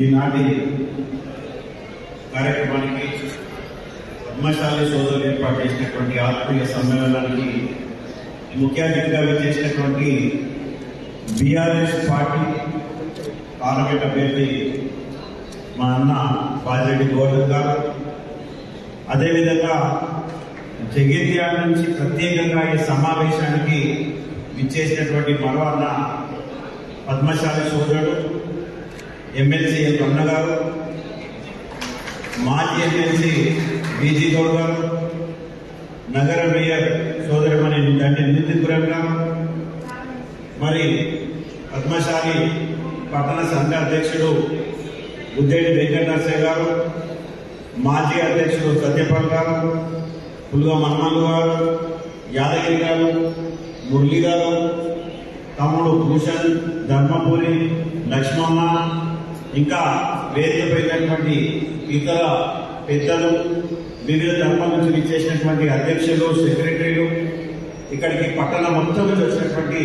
ఈనాటి కార్యక్రమానికి పద్మశాలి సోదరులు ఏర్పాటు చేసినటువంటి ఆత్మీయ సమ్మేళనానికి ముఖ్య అతిథిగా చేసినటువంటి బీఆర్ఎస్ పార్టీ పార్లమెంట్ అభ్యర్థి మా అన్న బాజిరెడ్డి గోవర్ధన్ గారు. అదేవిధంగా జగిత్యాల నుంచి ప్రత్యేకంగా ఈ సమావేశానికి విచ్చేసినటువంటి మరో అన్న పద్మశాలి సోదరుడు ఎమ్మెల్సీ ఎల్ రమణ గారు మాజీ ఎమ్మెల్సీ బీజీ గౌడ్ గారు నగర మేయర్ సోదరుమణి దండి నితిపురం గారు మరి పద్మశాలి పట్టణ సంఘ అధ్యక్షుడు ఉద్దేటి వెంకట గారు మాజీ అధ్యక్షుడు సత్యపాల్ గారు పుల్గా మన్మల్ గారు యాదగిరి గారు మురళి గారు తమ్ముడు భూషణ్ ధర్మపురి లక్ష్మమ్మ ఇంకా వేదికపైనటువంటి ఇతర పెద్దలు వివిధ ధర్మాల నుంచి ఇచ్చేసినటువంటి అధ్యక్షులు సెక్రటరీలు ఇక్కడికి పట్టణ మొత్తం నుంచి వచ్చినటువంటి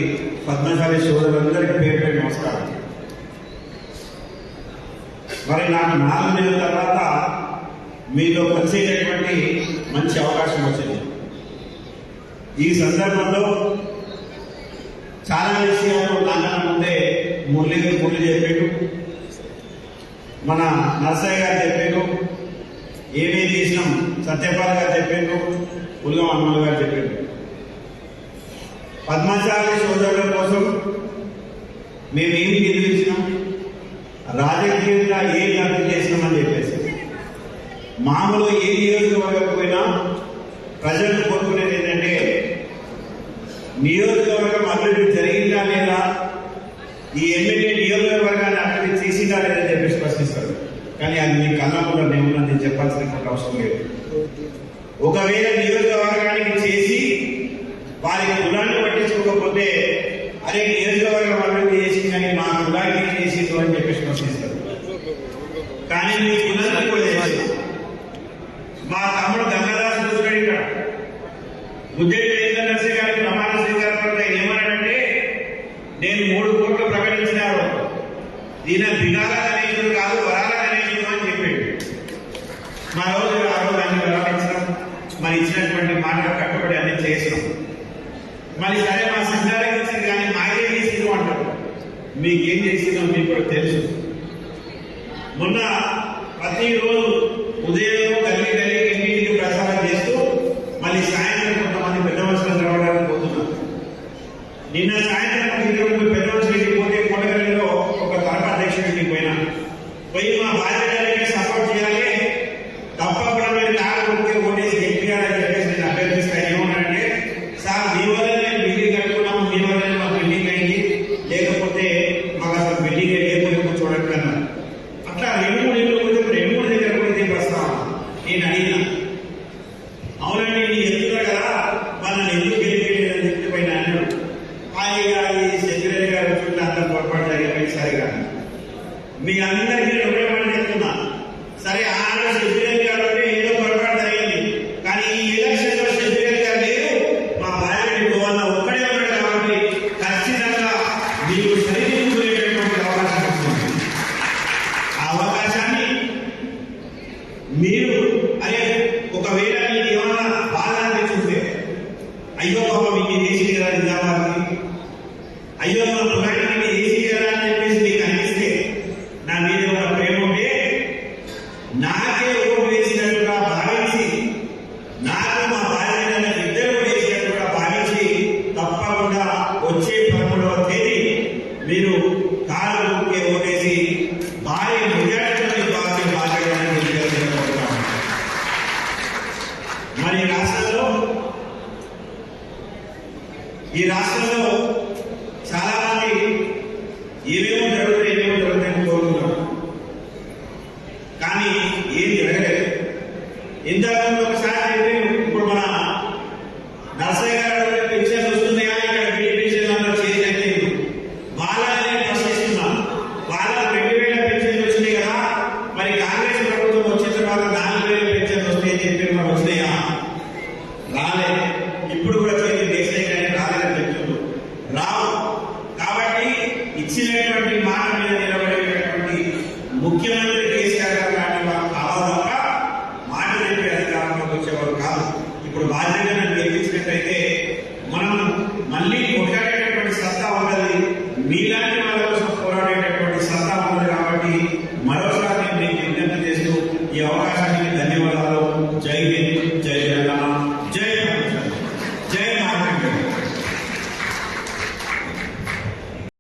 పద్మశాలి సోదరులందరికీ పేరు పేరు నమస్కారం. మరి నాకు నాలుగు నెలల తర్వాత మీలో వచ్చేటటువంటి మంచి అవకాశం వచ్చింది. ఈ సందర్భంలో చాలా విషయాలు నాన్న ముందే మురళి మురళి చెప్పాడు మన నర్సయ్య గారు చెప్పారు ఏమేమి తీసినాం సత్యపాల్ గారు చెప్పారు పుల్లం అమ్మలు గారు చెప్పారు పద్మశాలి సోదరుల కోసం మేమేమి నిర్మించినాం రాజకీయంగా ఏం అభివృద్ధి చేసినామని చెప్పేసి. మామూలు ఏ నియోజకవర్గం పోయినా ప్రజలు కోరుకునేది ఏంటంటే నియోజకవర్గం అభివృద్ధి జరిగిందా లేదా ఈ ఎమ్మెల్యే నియోజకవర్గాన్ని అభివృద్ధి చేసిందా లేదా అని చెప్పేసి ప్రశ్నిస్తారు కానీ అది మీ కళ్ళకుండా నేను నేను చెప్పాల్సినటువంటి అవసరం లేదు. ఒకవేళ నియోజకవర్గానికి చేసి వారి కులాన్ని పట్టించుకోకపోతే అరే నియోజకవర్గం అభివృద్ధి చేసి కానీ మా కులానికి చేసిందో అని చెప్పేసి ప్రశ్నిస్తారు. కానీ మీ కులాన్ని కూడా మా తమ్ముడు గంగాదాస్ చూసుకొని ఇక్కడ ఉద్యోగి వేంద్ర నరసింహ గారి ప్రమాణ స్వీకారం ఏమన్నాడంటే నేను మూడు కోట్లు ప్రకటించినారు. ఈయన బిగాల గణేశుడు కాదు వరాల గణేశుడు అని చెప్పాడు మా రోజు ఆ రోజు అన్ని వ్యవహరించడం మరి ఇచ్చినటువంటి మాటలు కట్టుబడి అన్ని చేసినాం. మరి సరే మా సంఘాలకు ఇచ్చింది కానీ మాకే చేసిందో అంటారు. మీకేం చేసిందో మీకు కూడా తెలుసు. మొన్న ప్రతిరోజు ఉదయం తల్లి తల్లి ఇంటింటికి ప్రసారం చేస్తూ మళ్ళీ సాయంత్రం కొంతమంది పెద్ద మనుషులు రావడానికి పోతున్నారు. నిన్న సాయంత్రం మీ అందరికీ నేను ఒకటే మాట చెప్తున్నా సరే ఆడ సెక్రటరీ గారు అంటే ఏదో పొరపాటు జరిగింది కానీ ఈ ఎలక్షన్లో సెక్రటరీ గారు లేరు మా భార్య గోవన్న ఒక్కడే ఉన్నాడు కాబట్టి ఖచ్చితంగా మీకు సరిదిద్దుకునేటటువంటి అవకాశం వస్తుంది ఆ అవకాశాన్ని మీరు అరే ఒకవేళ మీకు ఏమన్నా బాధ అనిపిస్తుంటే అయ్యో బాబా మీకు ఇది చేసింది కదా నిజామాబాద్కి. అయ్యో మా ఈ రాష్ట్రంలో చాలా మంది ఏమేమి ఇచ్చినటువంటి మాట మీద నిలబడేటటువంటి ముఖ్యమంత్రి కేసీఆర్ గారు కానీ వారు కావాలక మాట చెప్పే అధికారంలోకి వచ్చేవారు కాదు. ఇప్పుడు బాధ్యతను గెలిపించినట్లయితే మనం మళ్ళీ కొట్లాడేటటువంటి సత్తా ఉన్నది మీలాంటి వాళ్ళ కోసం పోరాడేటటువంటి సత్తా ఉన్నది కాబట్టి మరోసారి నేను విజ్ఞప్తి చేస్తూ ఈ అవకాశాన్ని